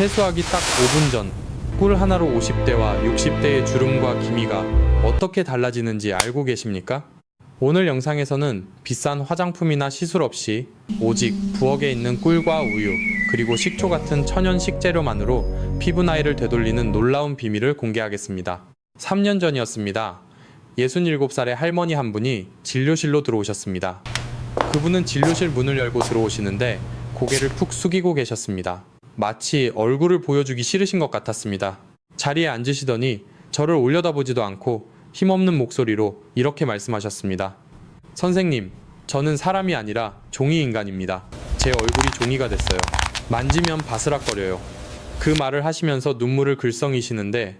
세수하기 딱 5분 전, 꿀 하나로 50대와 60대의 주름과 기미가 어떻게 달라지는지 알고 계십니까? 오늘 영상에서는 비싼 화장품이나 시술 없이 오직 부엌에 있는 꿀과 우유, 그리고 식초 같은 천연 식재료만으로 피부 나이를 되돌리는 놀라운 비밀을 공개하겠습니다. 3년 전이었습니다. 67살의 할머니 한 분이 진료실로 들어오셨습니다. 그분은 진료실 문을 열고 들어오시는데 고개를 푹 숙이고 계셨습니다. 마치 얼굴을 보여주기 싫으신 것 같았습니다. 자리에 앉으시더니 저를 올려다보지도 않고 힘없는 목소리로 이렇게 말씀하셨습니다. 선생님, 저는 사람이 아니라 종이 인간입니다. 제 얼굴이 종이가 됐어요. 만지면 바스락거려요. 그 말을 하시면서 눈물을 글썽이시는데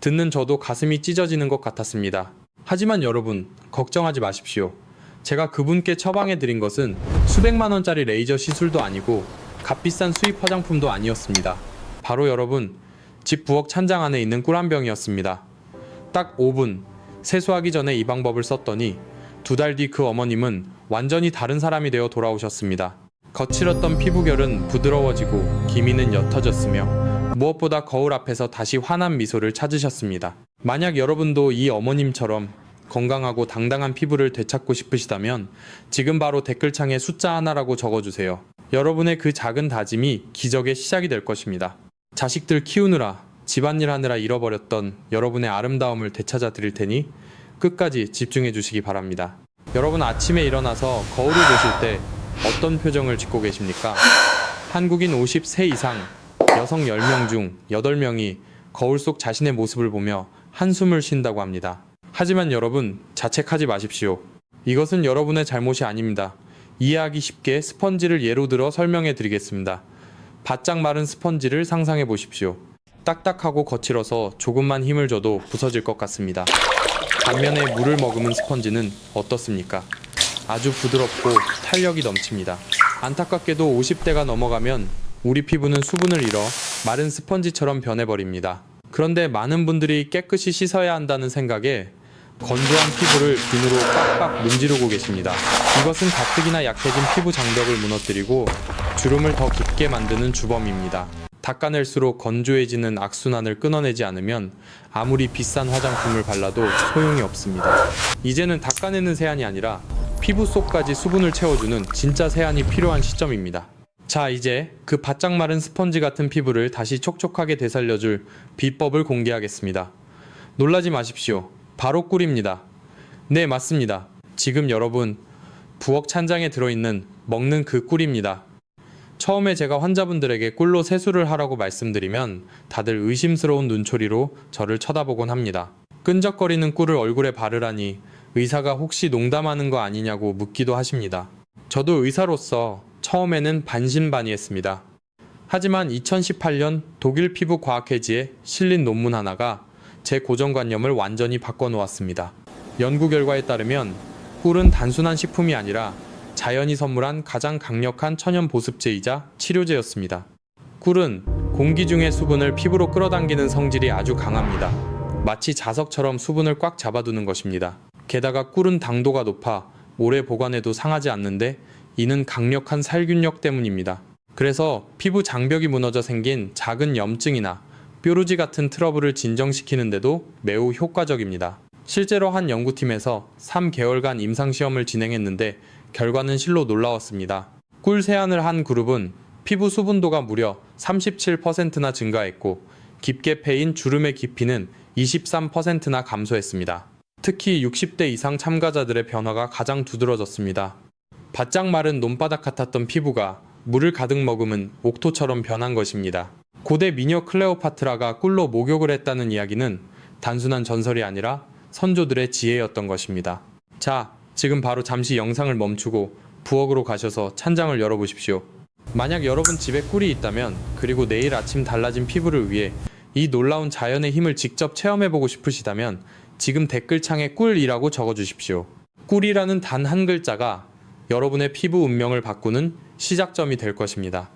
듣는 저도 가슴이 찢어지는 것 같았습니다. 하지만 여러분, 걱정하지 마십시오. 제가 그분께 처방해 드린 것은 수백만 원짜리 레이저 시술도 아니고 값비싼 수입 화장품도 아니었습니다. 바로 여러분, 집 부엌 찬장 안에 있는 꿀 한 병이었습니다. 딱 5분 세수하기 전에 이 방법을 썼더니 두 달 뒤 그 어머님은 완전히 다른 사람이 되어 돌아오셨습니다. 거칠었던 피부결은 부드러워지고 기미는 옅어졌으며 무엇보다 거울 앞에서 다시 환한 미소를 찾으셨습니다. 만약 여러분도 이 어머님처럼 건강하고 당당한 피부를 되찾고 싶으시다면 지금 바로 댓글창에 숫자 하나라고 적어주세요. 여러분의 그 작은 다짐이 기적의 시작이 될 것입니다. 자식들 키우느라 집안일 하느라 잃어버렸던 여러분의 아름다움을 되찾아 드릴 테니 끝까지 집중해 주시기 바랍니다. 여러분 아침에 일어나서 거울을 보실 때 어떤 표정을 짓고 계십니까? 한국인 50세 이상 여성 10명 중 8명이 거울 속 자신의 모습을 보며 한숨을 쉰다고 합니다. 하지만 여러분 자책하지 마십시오. 이것은 여러분의 잘못이 아닙니다. 이해하기 쉽게 스펀지를 예로 들어 설명해 드리겠습니다. 바짝 마른 스펀지를 상상해 보십시오. 딱딱하고 거칠어서 조금만 힘을 줘도 부서질 것 같습니다. 반면에 물을 머금은 스펀지는 어떻습니까? 아주 부드럽고 탄력이 넘칩니다. 안타깝게도 50대가 넘어가면 우리 피부는 수분을 잃어 마른 스펀지처럼 변해버립니다. 그런데 많은 분들이 깨끗이 씻어야 한다는 생각에 건조한 피부를 비누로 빡빡 문지르고 계십니다. 이것은 가뜩이나 약해진 피부 장벽을 무너뜨리고 주름을 더 깊게 만드는 주범입니다. 닦아낼수록 건조해지는 악순환을 끊어내지 않으면 아무리 비싼 화장품을 발라도 소용이 없습니다. 이제는 닦아내는 세안이 아니라 피부 속까지 수분을 채워주는 진짜 세안이 필요한 시점입니다. 자, 이제 그 바짝 마른 스펀지 같은 피부를 다시 촉촉하게 되살려줄 비법을 공개하겠습니다. 놀라지 마십시오. 바로 꿀입니다. 네, 맞습니다. 지금 여러분, 부엌 찬장에 들어있는 먹는 그 꿀입니다. 처음에 제가 환자분들에게 꿀로 세수를 하라고 말씀드리면 다들 의심스러운 눈초리로 저를 쳐다보곤 합니다. 끈적거리는 꿀을 얼굴에 바르라니 의사가 혹시 농담하는 거 아니냐고 묻기도 하십니다. 저도 의사로서 처음에는 반신반의했습니다. 하지만 2018년 독일 피부 과학회지에 실린 논문 하나가 제 고정관념을 완전히 바꿔놓았습니다. 연구 결과에 따르면 꿀은 단순한 식품이 아니라 자연이 선물한 가장 강력한 천연 보습제이자 치료제였습니다. 꿀은 공기 중의 수분을 피부로 끌어당기는 성질이 아주 강합니다. 마치 자석처럼 수분을 꽉 잡아두는 것입니다. 게다가 꿀은 당도가 높아 오래 보관해도 상하지 않는데 이는 강력한 살균력 때문입니다. 그래서 피부 장벽이 무너져 생긴 작은 염증이나 뾰루지 같은 트러블을 진정시키는데도 매우 효과적입니다. 실제로 한 연구팀에서 3개월간 임상시험을 진행했는데 결과는 실로 놀라웠습니다. 꿀 세안을 한 그룹은 피부 수분도가 무려 37%나 증가했고 깊게 패인 주름의 깊이는 23%나 감소했습니다. 특히 60대 이상 참가자들의 변화가 가장 두드러졌습니다. 바짝 마른 논바닥 같았던 피부가 물을 가득 머금은 옥토처럼 변한 것입니다. 고대 미녀 클레오파트라가 꿀로 목욕을 했다는 이야기는 단순한 전설이 아니라 선조들의 지혜였던 것입니다. 자, 지금 바로 잠시 영상을 멈추고 부엌으로 가셔서 찬장을 열어보십시오. 만약 여러분 집에 꿀이 있다면 그리고 내일 아침 달라진 피부를 위해 이 놀라운 자연의 힘을 직접 체험해보고 싶으시다면 지금 댓글창에 꿀이라고 적어주십시오. 꿀이라는 단 한 글자가 여러분의 피부 운명을 바꾸는 시작점이 될 것입니다.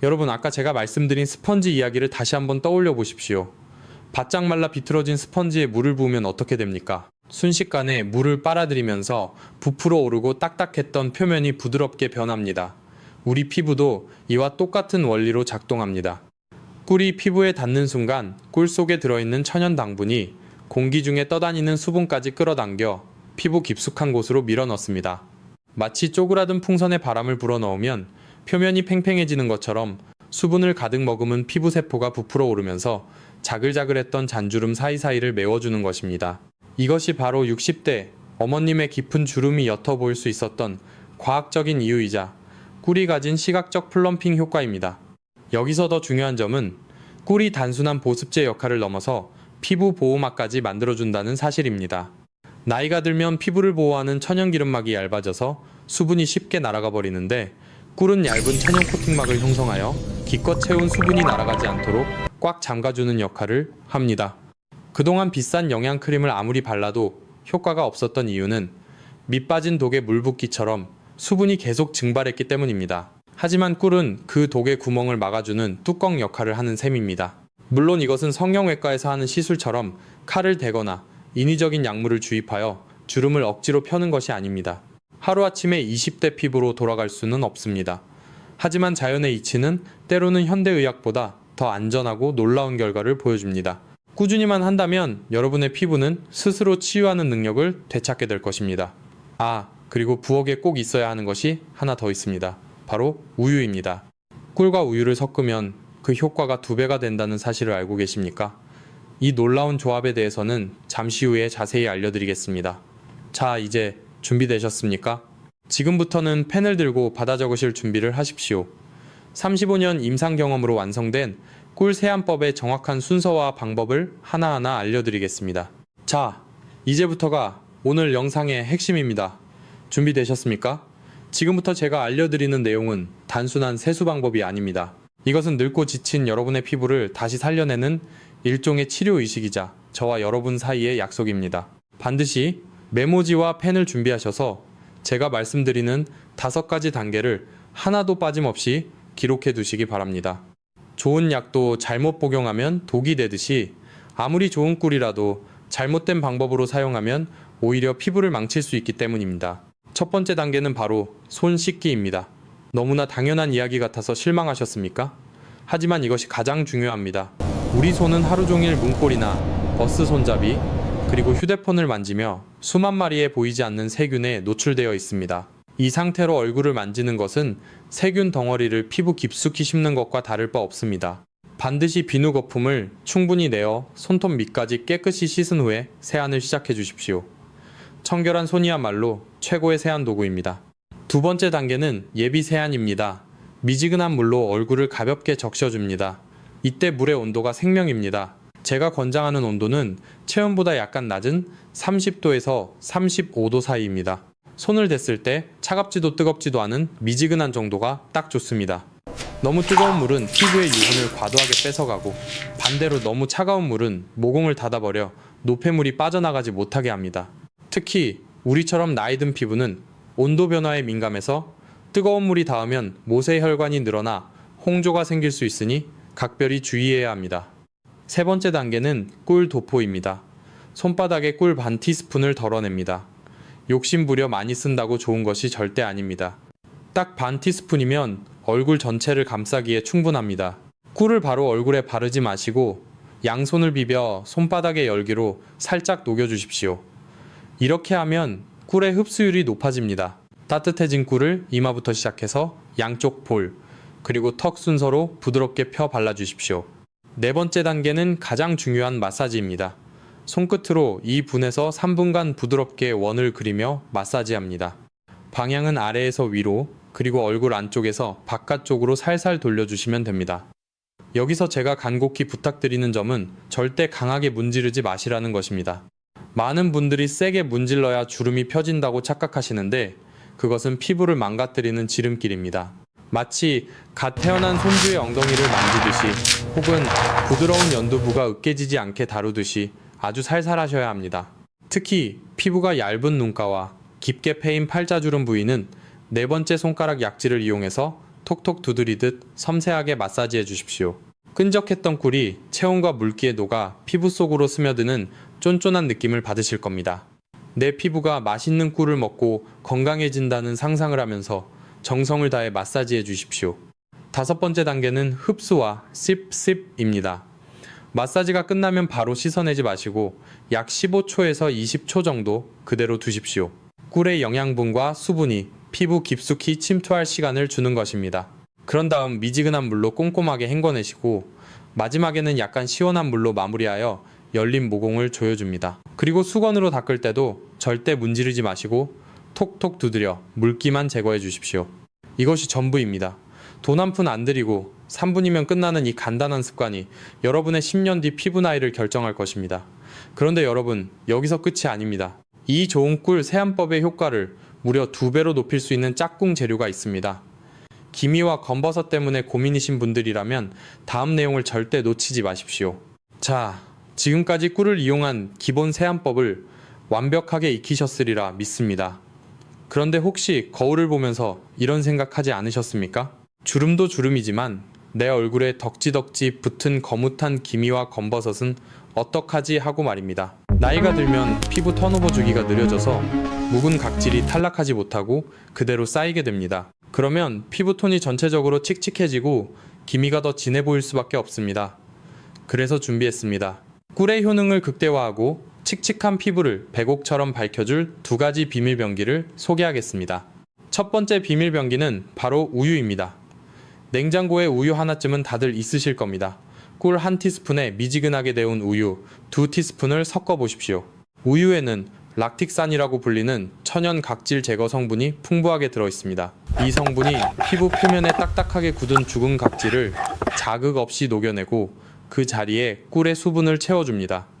여러분 아까 제가 말씀드린 스펀지 이야기를 다시 한번 떠올려 보십시오. 바짝 말라 비틀어진 스펀지에 물을 부으면 어떻게 됩니까? 순식간에 물을 빨아들이면서 부풀어 오르고 딱딱했던 표면이 부드럽게 변합니다. 우리 피부도 이와 똑같은 원리로 작동합니다. 꿀이 피부에 닿는 순간 꿀 속에 들어있는 천연 당분이 공기 중에 떠다니는 수분까지 끌어당겨 피부 깊숙한 곳으로 밀어넣습니다. 마치 쪼그라든 풍선에 바람을 불어넣으면 표면이 팽팽해지는 것처럼 수분을 가득 머금은 피부 세포가 부풀어 오르면서 자글자글했던 잔주름 사이사이를 메워주는 것입니다. 이것이 바로 60대 어머님의 깊은 주름이 옅어 보일 수 있었던 과학적인 이유이자 꿀이 가진 시각적 플럼핑 효과입니다. 여기서 더 중요한 점은 꿀이 단순한 보습제 역할을 넘어서 피부 보호막까지 만들어준다는 사실입니다. 나이가 들면 피부를 보호하는 천연 기름막이 얇아져서 수분이 쉽게 날아가 버리는데 꿀은 얇은 천연 코팅막을 형성하여 기껏 채운 수분이 날아가지 않도록 꽉 잠가주는 역할을 합니다. 그동안 비싼 영양 크림을 아무리 발라도 효과가 없었던 이유는 밑 빠진 독에 물 붓기처럼 수분이 계속 증발했기 때문입니다. 하지만 꿀은 그 독의 구멍을 막아주는 뚜껑 역할을 하는 셈입니다. 물론 이것은 성형외과에서 하는 시술처럼 칼을 대거나 인위적인 약물을 주입하여 주름을 억지로 펴는 것이 아닙니다. 하루아침에 20대 피부로 돌아갈 수는 없습니다. 하지만 자연의 이치는 때로는 현대의학보다 더 안전하고 놀라운 결과를 보여줍니다. 꾸준히만 한다면 여러분의 피부는 스스로 치유하는 능력을 되찾게 될 것입니다. 아, 그리고 부엌에 꼭 있어야 하는 것이 하나 더 있습니다. 바로 우유입니다. 꿀과 우유를 섞으면 그 효과가 두 배가 된다는 사실을 알고 계십니까? 이 놀라운 조합에 대해서는 잠시 후에 자세히 알려드리겠습니다. 자, 이제 준비되셨습니까? 지금부터는 펜을 들고 받아 적으실 준비를 하십시오. 35년 임상 경험으로 완성된 꿀 세안법의 정확한 순서와 방법을 하나하나 알려드리겠습니다. 자, 이제부터가 오늘 영상의 핵심입니다. 준비되셨습니까? 지금부터 제가 알려드리는 내용은 단순한 세수 방법이 아닙니다. 이것은 늙고 지친 여러분의 피부를 다시 살려내는 일종의 치료 의식이자 저와 여러분 사이의 약속입니다. 반드시 메모지와 펜을 준비하셔서 제가 말씀드리는 다섯 가지 단계를 하나도 빠짐없이 기록해 두시기 바랍니다. 좋은 약도 잘못 복용하면 독이 되듯이 아무리 좋은 꿀이라도 잘못된 방법으로 사용하면 오히려 피부를 망칠 수 있기 때문입니다. 첫 번째 단계는 바로 손 씻기입니다. 너무나 당연한 이야기 같아서 실망하셨습니까? 하지만 이것이 가장 중요합니다. 우리 손은 하루 종일 문고리나 버스 손잡이, 그리고 휴대폰을 만지며 수만 마리의 보이지 않는 세균에 노출되어 있습니다. 이 상태로 얼굴을 만지는 것은 세균 덩어리를 피부 깊숙이 씹는 것과 다를 바 없습니다. 반드시 비누 거품을 충분히 내어 손톱 밑까지 깨끗이 씻은 후에 세안을 시작해 주십시오. 청결한 손이야말로 최고의 세안 도구입니다. 두 번째 단계는 예비 세안입니다. 미지근한 물로 얼굴을 가볍게 적셔줍니다. 이때 물의 온도가 생명입니다. 제가 권장하는 온도는 체온보다 약간 낮은 30도에서 35도 사이입니다. 손을 댔을 때 차갑지도 뜨겁지도 않은 미지근한 정도가 딱 좋습니다. 너무 뜨거운 물은 피부의 유분을 과도하게 뺏어가고 반대로 너무 차가운 물은 모공을 닫아버려 노폐물이 빠져나가지 못하게 합니다. 특히 우리처럼 나이 든 피부는 온도 변화에 민감해서 뜨거운 물이 닿으면 모세 혈관이 늘어나 홍조가 생길 수 있으니 각별히 주의해야 합니다. 세 번째 단계는 꿀 도포입니다. 손바닥에 꿀 반 티스푼을 덜어냅니다. 욕심 부려 많이 쓴다고 좋은 것이 절대 아닙니다. 딱 반 티스푼이면 얼굴 전체를 감싸기에 충분합니다. 꿀을 바로 얼굴에 바르지 마시고 양손을 비벼 손바닥의 열기로 살짝 녹여주십시오. 이렇게 하면 꿀의 흡수율이 높아집니다. 따뜻해진 꿀을 이마부터 시작해서 양쪽 볼, 그리고 턱 순서로 부드럽게 펴 발라주십시오. 네 번째 단계는 가장 중요한 마사지입니다. 손끝으로 이 분에서 3분간 부드럽게 원을 그리며 마사지합니다. 방향은 아래에서 위로, 그리고 얼굴 안쪽에서 바깥쪽으로 살살 돌려주시면 됩니다. 여기서 제가 간곡히 부탁드리는 점은 절대 강하게 문지르지 마시라는 것입니다. 많은 분들이 세게 문질러야 주름이 펴진다고 착각하시는데 그것은 피부를 망가뜨리는 지름길입니다. 마치 갓 태어난 손주의 엉덩이를 만지듯이 혹은 부드러운 연두부가 으깨지지 않게 다루듯이 아주 살살 하셔야 합니다. 특히 피부가 얇은 눈가와 깊게 패인 팔자주름 부위는 네 번째 손가락 약지를 이용해서 톡톡 두드리듯 섬세하게 마사지해 주십시오. 끈적했던 꿀이 체온과 물기에 녹아 피부 속으로 스며드는 쫀쫀한 느낌을 받으실 겁니다. 내 피부가 맛있는 꿀을 먹고 건강해진다는 상상을 하면서 정성을 다해 마사지해 주십시오. 다섯 번째 단계는 흡수와 씹씹입니다. 마사지가 끝나면 바로 씻어내지 마시고 약 15초에서 20초 정도 그대로 두십시오. 꿀의 영양분과 수분이 피부 깊숙이 침투할 시간을 주는 것입니다. 그런 다음 미지근한 물로 꼼꼼하게 헹궈내시고 마지막에는 약간 시원한 물로 마무리하여 열린 모공을 조여줍니다. 그리고 수건으로 닦을 때도 절대 문지르지 마시고 톡톡 두드려 물기만 제거해 주십시오. 이것이 전부입니다. 돈 한 푼안 들이고 3분이면 끝나는 이 간단한 습관이 여러분의 10년 뒤 피부 나이를 결정할 것입니다. 그런데 여러분, 여기서 끝이 아닙니다. 이 좋은 꿀 세안법의 효과를 무려 두 배로 높일 수 있는 짝꿍 재료가 있습니다. 기미와 검버섯 때문에 고민이신 분들이라면 다음 내용을 절대 놓치지 마십시오. 자, 지금까지 꿀을 이용한 기본 세안법을 완벽하게 익히셨으리라 믿습니다. 그런데 혹시 거울을 보면서 이런 생각하지 않으셨습니까? 주름도 주름이지만 내 얼굴에 덕지덕지 붙은 거뭇한 기미와 검버섯은 어떡하지 하고 말입니다. 나이가 들면 피부 턴오버 주기가 느려져서 묵은 각질이 탈락하지 못하고 그대로 쌓이게 됩니다. 그러면 피부톤이 전체적으로 칙칙해지고 기미가 더 진해 보일 수밖에 없습니다. 그래서 준비했습니다. 꿀의 효능을 극대화하고 칙칙한 피부를 백옥처럼 밝혀줄 두 가지 비밀병기를 소개하겠습니다. 첫 번째 비밀병기는 바로 우유입니다. 냉장고에 우유 하나쯤은 다들 있으실 겁니다. 꿀 한 티스푼에 미지근하게 데운 우유 두 티스푼을 섞어 보십시오. 우유에는 락틱산이라고 불리는 천연 각질 제거 성분이 풍부하게 들어 있습니다. 이 성분이 피부 표면에 딱딱하게 굳은 죽은 각질을 자극 없이 녹여내고 그 자리에 꿀의 수분을 채워줍니다.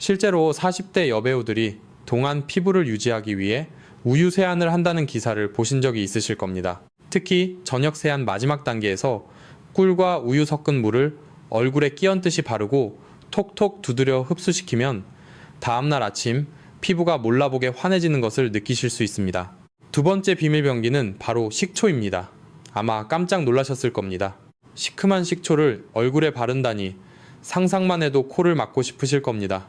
실제로 40대 여배우들이 동안 피부를 유지하기 위해 우유 세안을 한다는 기사를 보신 적이 있으실 겁니다. 특히 저녁 세안 마지막 단계에서 꿀과 우유 섞은 물을 얼굴에 끼얹듯이 바르고 톡톡 두드려 흡수시키면 다음날 아침 피부가 몰라보게 환해지는 것을 느끼실 수 있습니다. 두 번째 비밀병기는 바로 식초입니다. 아마 깜짝 놀라셨을 겁니다. 시큼한 식초를 얼굴에 바른다니 상상만 해도 코를 막고 싶으실 겁니다.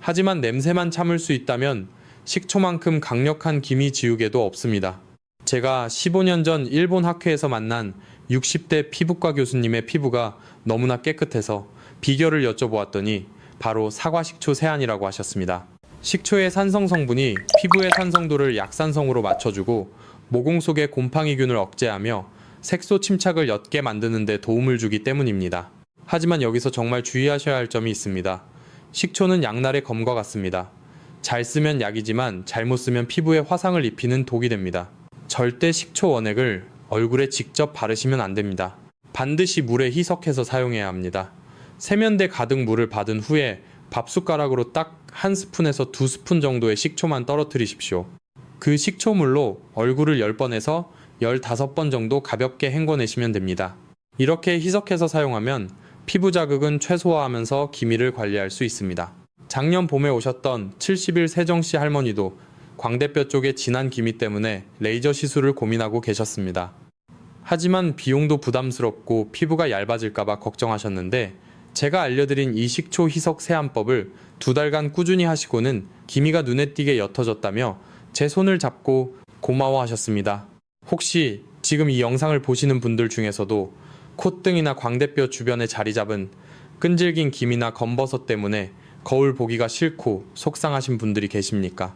하지만 냄새만 참을 수 있다면 식초만큼 강력한 기미 지우개도 없습니다. 제가 15년 전 일본 학회에서 만난 60대 피부과 교수님의 피부가 너무나 깨끗해서 비결을 여쭤보았더니 바로 사과식초 세안이라고 하셨습니다. 식초의 산성 성분이 피부의 산성도를 약산성으로 맞춰주고 모공 속의 곰팡이균을 억제하며 색소 침착을 옅게 만드는 데 도움을 주기 때문입니다. 하지만 여기서 정말 주의하셔야 할 점이 있습니다. 식초는 양날의 검과 같습니다. 잘 쓰면 약이지만 잘못 쓰면 피부에 화상을 입히는 독이 됩니다. 절대 식초 원액을 얼굴에 직접 바르시면 안 됩니다. 반드시 물에 희석해서 사용해야 합니다. 세면대 가득 물을 받은 후에 밥숟가락으로 딱 한 스푼에서 두 스푼 정도의 식초만 떨어뜨리십시오. 그 식초물로 얼굴을 10번에서 15번 정도 가볍게 헹궈내시면 됩니다. 이렇게 희석해서 사용하면 피부 자극은 최소화하면서 기미를 관리할 수 있습니다. 작년 봄에 오셨던 70일 세정씨 할머니도 광대뼈 쪽에 진한 기미 때문에 레이저 시술을 고민하고 계셨습니다. 하지만 비용도 부담스럽고 피부가 얇아질까봐 걱정하셨는데 제가 알려드린 이 식초 희석 세안법을 두 달간 꾸준히 하시고는 기미가 눈에 띄게 옅어졌다며 제 손을 잡고 고마워하셨습니다. 혹시 지금 이 영상을 보시는 분들 중에서도 콧등이나 광대뼈 주변에 자리 잡은 끈질긴 기미나 검버섯 때문에 거울 보기가 싫고 속상하신 분들이 계십니까?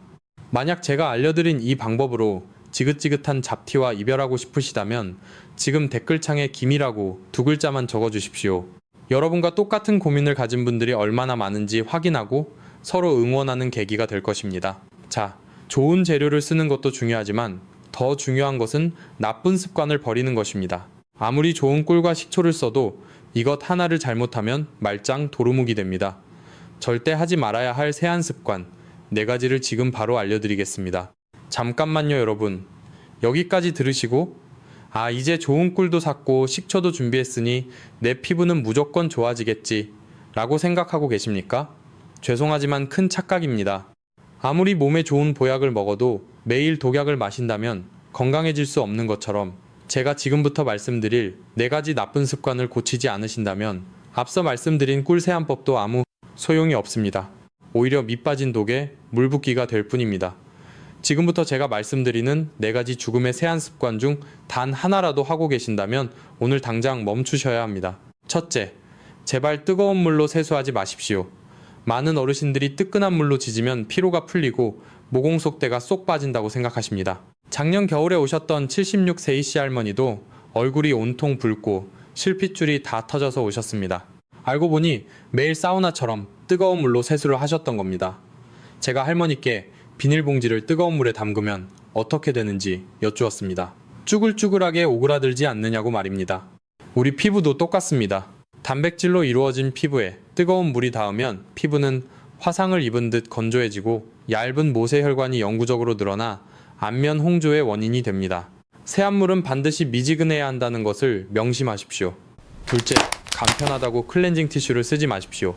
만약 제가 알려드린 이 방법으로 지긋지긋한 잡티와 이별하고 싶으시다면 지금 댓글창에 기미라고 두 글자만 적어주십시오. 여러분과 똑같은 고민을 가진 분들이 얼마나 많은지 확인하고 서로 응원하는 계기가 될 것입니다. 자, 좋은 재료를 쓰는 것도 중요하지만 더 중요한 것은 나쁜 습관을 버리는 것입니다. 아무리 좋은 꿀과 식초를 써도 이것 하나를 잘못하면 말짱 도루묵이 됩니다. 절대 하지 말아야 할 세안 습관 네 가지를 지금 바로 알려드리겠습니다. 잠깐만요, 여러분. 여기까지 들으시고 아, 이제 좋은 꿀도 샀고 식초도 준비했으니 내 피부는 무조건 좋아지겠지. 라고 생각하고 계십니까? 죄송하지만 큰 착각입니다. 아무리 몸에 좋은 보약을 먹어도 매일 독약을 마신다면 건강해질 수 없는 것처럼 제가 지금부터 말씀드릴 네 가지 나쁜 습관을 고치지 않으신다면 앞서 말씀드린 꿀 세안법도 아무 소용이 없습니다. 오히려 밑 빠진 독에 물 붓기가 될 뿐입니다. 지금부터 제가 말씀드리는 네 가지 죽음의 세안 습관 중 단 하나라도 하고 계신다면 오늘 당장 멈추셔야 합니다. 첫째, 제발 뜨거운 물로 세수하지 마십시오. 많은 어르신들이 뜨끈한 물로 지지면 피로가 풀리고 모공 속대가 쏙 빠진다고 생각하십니다. 작년 겨울에 오셨던 76세 이씨 할머니도 얼굴이 온통 붉고 실핏줄이 다 터져서 오셨습니다. 알고 보니 매일 사우나처럼 뜨거운 물로 세수를 하셨던 겁니다. 제가 할머니께 비닐봉지를 뜨거운 물에 담그면 어떻게 되는지 여쭈었습니다. 쭈글쭈글하게 오그라들지 않느냐고 말입니다. 우리 피부도 똑같습니다. 단백질로 이루어진 피부에 뜨거운 물이 닿으면 피부는 화상을 입은 듯 건조해지고 얇은 모세혈관이 영구적으로 늘어나 안면 홍조의 원인이 됩니다. 새한물은 반드시 미지근해야 한다는 것을 명심하십시오. 둘째, 간편하다고 클렌징 티슈를 쓰지 마십시오.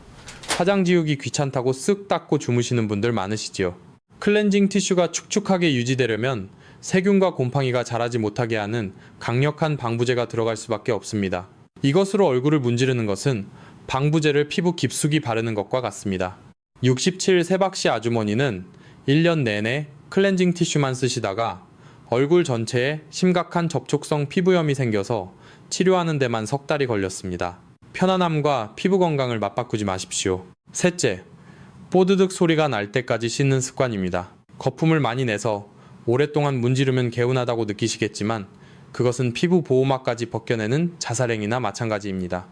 화장 지우기 귀찮다고 쓱 닦고 주무시는 분들 많으시지요. 클렌징 티슈가 축축하게 유지되려면 세균과 곰팡이가 자라지 못하게 하는 강력한 방부제가 들어갈 수밖에 없습니다. 이것으로 얼굴을 문지르는 것은 방부제를 피부 깊숙이 바르는 것과 같습니다. 67 세박씨 아주머니는 1년 내내 클렌징 티슈만 쓰시다가 얼굴 전체에 심각한 접촉성 피부염이 생겨서 치료하는 데만 석 달이 걸렸습니다. 편안함과 피부 건강을 맞바꾸지 마십시오. 셋째, 뽀드득 소리가 날 때까지 씻는 습관입니다. 거품을 많이 내서 오랫동안 문지르면 개운하다고 느끼시겠지만 그것은 피부 보호막까지 벗겨내는 자살행위나 마찬가지입니다.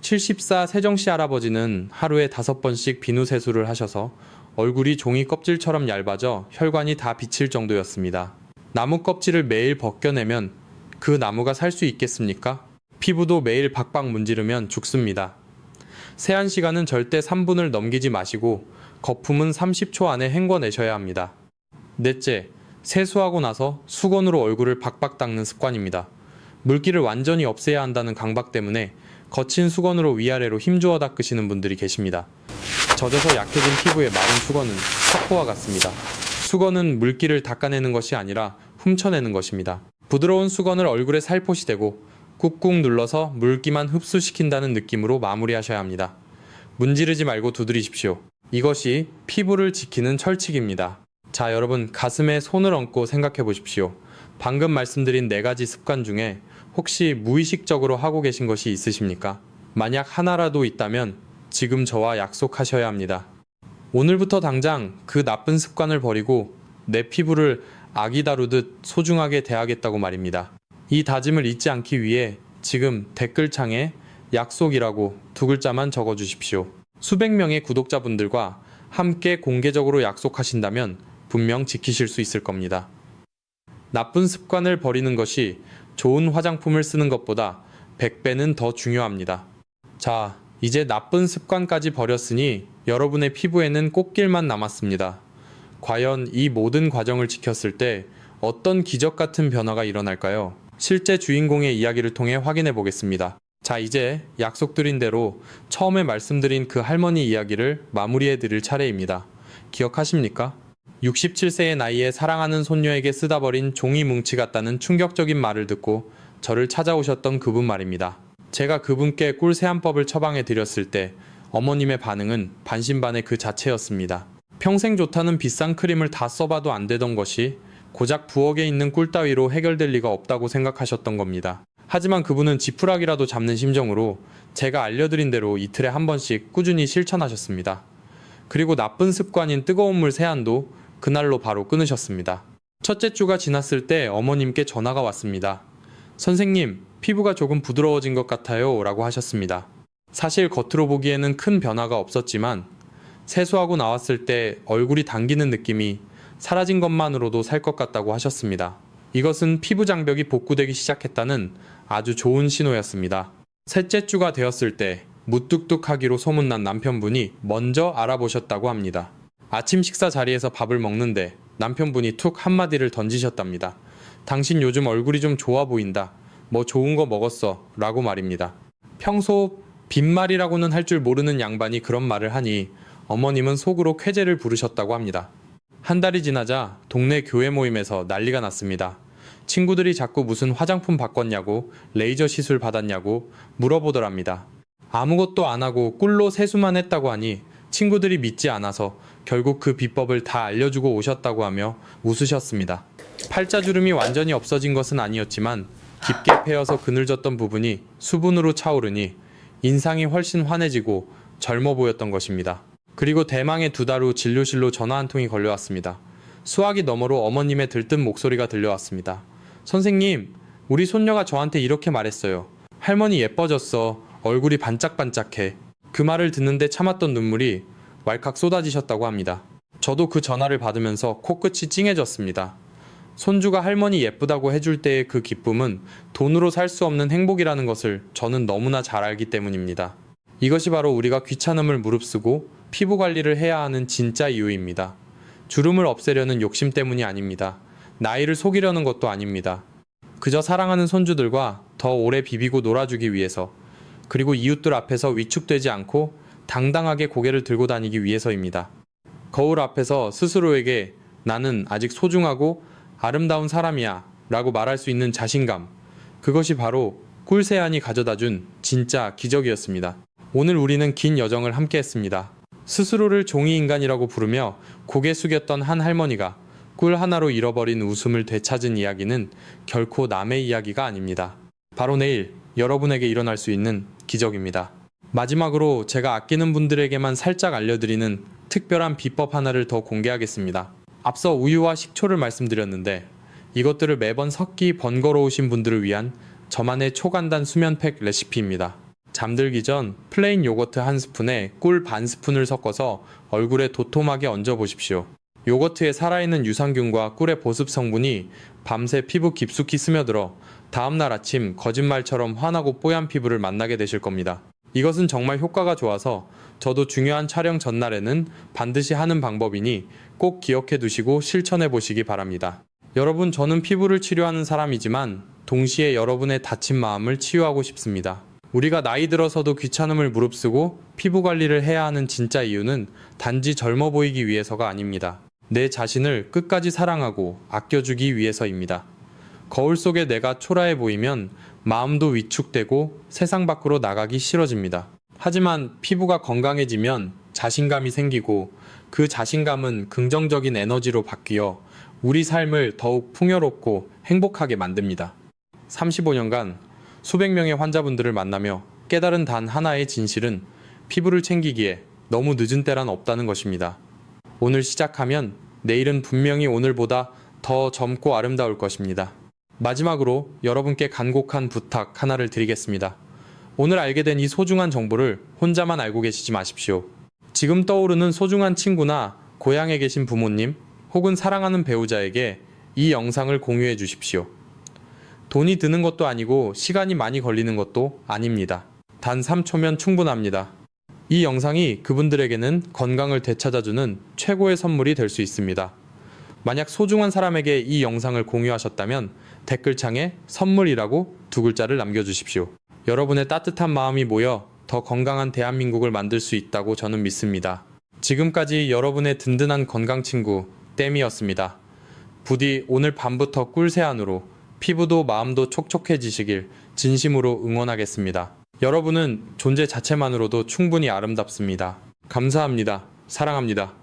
74 세정씨 할아버지는 하루에 다섯 번씩 비누 세수를 하셔서 얼굴이 종이 껍질처럼 얇아져 혈관이 다 비칠 정도였습니다. 나무 껍질을 매일 벗겨내면 그 나무가 살 수 있겠습니까? 피부도 매일 박박 문지르면 죽습니다. 세안 시간은 절대 3분을 넘기지 마시고 거품은 30초 안에 헹궈내셔야 합니다. 넷째, 세수하고 나서 수건으로 얼굴을 박박 닦는 습관입니다. 물기를 완전히 없애야 한다는 강박 때문에 거친 수건으로 위아래로 힘주어 닦으시는 분들이 계십니다. 젖어서 약해진 피부에 마른 수건은 사포와 같습니다. 수건은 물기를 닦아내는 것이 아니라 훔쳐내는 것입니다. 부드러운 수건을 얼굴에 살포시 대고 꾹꾹 눌러서 물기만 흡수시킨다는 느낌으로 마무리하셔야 합니다. 문지르지 말고 두드리십시오. 이것이 피부를 지키는 철칙입니다. 자, 여러분 가슴에 손을 얹고 생각해 보십시오. 방금 말씀드린 네 가지 습관 중에 혹시 무의식적으로 하고 계신 것이 있으십니까? 만약 하나라도 있다면 지금 저와 약속하셔야 합니다. 오늘부터 당장 그 나쁜 습관을 버리고 내 피부를 아기 다루듯 소중하게 대하겠다고 말입니다. 이 다짐을 잊지 않기 위해 지금 댓글창에 약속이라고 두 글자만 적어 주십시오. 수백 명의 구독자분들과 함께 공개적으로 약속하신다면 분명 지키실 수 있을 겁니다. 나쁜 습관을 버리는 것이 좋은 화장품을 쓰는 것보다 100배는 더 중요합니다. 자, 이제 나쁜 습관까지 버렸으니 여러분의 피부에는 꽃길만 남았습니다. 과연 이 모든 과정을 지켰을 때 어떤 기적 같은 변화가 일어날까요? 실제 주인공의 이야기를 통해 확인해 보겠습니다. 자, 이제 약속드린 대로 처음에 말씀드린 그 할머니 이야기를 마무리해 드릴 차례입니다. 기억하십니까? 67세의 나이에 사랑하는 손녀에게 쓰다 버린 종이 뭉치 같다는 충격적인 말을 듣고 저를 찾아오셨던 그분 말입니다. 제가 그분께 꿀 세안법을 처방해 드렸을 때 어머님의 반응은 반신반의 그 자체였습니다. 평생 좋다는 비싼 크림을 다 써봐도 안 되던 것이 고작 부엌에 있는 꿀 따위로 해결될 리가 없다고 생각하셨던 겁니다. 하지만 그분은 지푸라기라도 잡는 심정으로 제가 알려드린 대로 이틀에 한 번씩 꾸준히 실천하셨습니다. 그리고 나쁜 습관인 뜨거운 물 세안도 그날로 바로 끊으셨습니다. 첫째 주가 지났을 때 어머님께 전화가 왔습니다. 선생님, 피부가 조금 부드러워진 것 같아요. 라고 하셨습니다. 사실 겉으로 보기에는 큰 변화가 없었지만 세수하고 나왔을 때 얼굴이 당기는 느낌이 사라진 것만으로도 살 것 같다고 하셨습니다. 이것은 피부 장벽이 복구되기 시작했다는 아주 좋은 신호였습니다. 셋째 주가 되었을 때 무뚝뚝하기로 소문난 남편분이 먼저 알아보셨다고 합니다. 아침 식사 자리에서 밥을 먹는데 남편분이 툭 한마디를 던지셨답니다. 당신 요즘 얼굴이 좀 좋아 보인다. 뭐 좋은 거 먹었어. 라고 말입니다. 평소 빈말이라고는 할 줄 모르는 양반이 그런 말을 하니 어머님은 속으로 쾌재를 부르셨다고 합니다. 한 달이 지나자 동네 교회 모임에서 난리가 났습니다. 친구들이 자꾸 무슨 화장품 바꿨냐고 레이저 시술 받았냐고 물어보더랍니다. 아무것도 안 하고 꿀로 세수만 했다고 하니 친구들이 믿지 않아서 결국 그 비법을 다 알려주고 오셨다고 하며 웃으셨습니다. 팔자주름이 완전히 없어진 것은 아니었지만 깊게 패여서 그늘졌던 부분이 수분으로 차오르니 인상이 훨씬 환해지고 젊어 보였던 것입니다. 그리고 대망의 두 달 후 진료실로 전화 한 통이 걸려왔습니다. 수화기 너머로 어머님의 들뜬 목소리가 들려왔습니다. 선생님, 우리 손녀가 저한테 이렇게 말했어요. 할머니 예뻐졌어. 얼굴이 반짝반짝해. 그 말을 듣는데 참았던 눈물이 왈칵 쏟아지셨다고 합니다. 저도 그 전화를 받으면서 코끝이 찡해졌습니다. 손주가 할머니 예쁘다고 해줄 때의 그 기쁨은 돈으로 살 수 없는 행복이라는 것을 저는 너무나 잘 알기 때문입니다. 이것이 바로 우리가 귀찮음을 무릅쓰고 피부 관리를 해야 하는 진짜 이유입니다. 주름을 없애려는 욕심 때문이 아닙니다. 나이를 속이려는 것도 아닙니다. 그저 사랑하는 손주들과 더 오래 비비고 놀아주기 위해서 그리고 이웃들 앞에서 위축되지 않고 당당하게 고개를 들고 다니기 위해서입니다. 거울 앞에서 스스로에게 나는 아직 소중하고 아름다운 사람이야 라고 말할 수 있는 자신감. 그것이 바로 꿀세안이 가져다 준 진짜 기적이었습니다. 오늘 우리는 긴 여정을 함께 했습니다. 스스로를 종이인간이라고 부르며 고개 숙였던 한 할머니가 꿀 하나로 잃어버린 웃음을 되찾은 이야기는 결코 남의 이야기가 아닙니다. 바로 내일 여러분에게 일어날 수 있는 기적입니다. 마지막으로 제가 아끼는 분들에게만 살짝 알려드리는 특별한 비법 하나를 더 공개하겠습니다. 앞서 우유와 식초를 말씀드렸는데 이것들을 매번 섞기 번거로우신 분들을 위한 저만의 초간단 수면팩 레시피입니다. 잠들기 전 플레인 요거트 한 스푼에 꿀 반 스푼을 섞어서 얼굴에 도톰하게 얹어 보십시오. 요거트에 살아있는 유산균과 꿀의 보습 성분이 밤새 피부 깊숙이 스며들어 다음날 아침 거짓말처럼 환하고 뽀얀 피부를 만나게 되실 겁니다. 이것은 정말 효과가 좋아서 저도 중요한 촬영 전날에는 반드시 하는 방법이니 꼭 기억해 두시고 실천해 보시기 바랍니다. 여러분, 저는 피부를 치료하는 사람이지만 동시에 여러분의 다친 마음을 치유하고 싶습니다. 우리가 나이 들어서도 귀찮음을 무릅쓰고 피부 관리를 해야 하는 진짜 이유는 단지 젊어 보이기 위해서가 아닙니다. 내 자신을 끝까지 사랑하고 아껴주기 위해서입니다. 거울 속에 내가 초라해 보이면 마음도 위축되고 세상 밖으로 나가기 싫어집니다. 하지만 피부가 건강해지면 자신감이 생기고 그 자신감은 긍정적인 에너지로 바뀌어 우리 삶을 더욱 풍요롭고 행복하게 만듭니다. 35년간 수백 명의 환자분들을 만나며 깨달은 단 하나의 진실은 피부를 챙기기에 너무 늦은 때란 없다는 것입니다. 오늘 시작하면 내일은 분명히 오늘보다 더 젊고 아름다울 것입니다. 마지막으로 여러분께 간곡한 부탁 하나를 드리겠습니다. 오늘 알게 된 이 소중한 정보를 혼자만 알고 계시지 마십시오. 지금 떠오르는 소중한 친구나 고향에 계신 부모님 혹은 사랑하는 배우자에게 이 영상을 공유해 주십시오. 돈이 드는 것도 아니고 시간이 많이 걸리는 것도 아닙니다. 단 3초면 충분합니다. 이 영상이 그분들에게는 건강을 되찾아주는 최고의 선물이 될 수 있습니다. 만약 소중한 사람에게 이 영상을 공유하셨다면 댓글창에 선물이라고 두 글자를 남겨주십시오. 여러분의 따뜻한 마음이 모여 더 건강한 대한민국을 만들 수 있다고 저는 믿습니다. 지금까지 여러분의 든든한 건강 친구 땜이었습니다. 부디 오늘 밤부터 꿀세안으로 피부도 마음도 촉촉해지시길 진심으로 응원하겠습니다. 여러분은 존재 자체만으로도 충분히 아름답습니다. 감사합니다. 사랑합니다.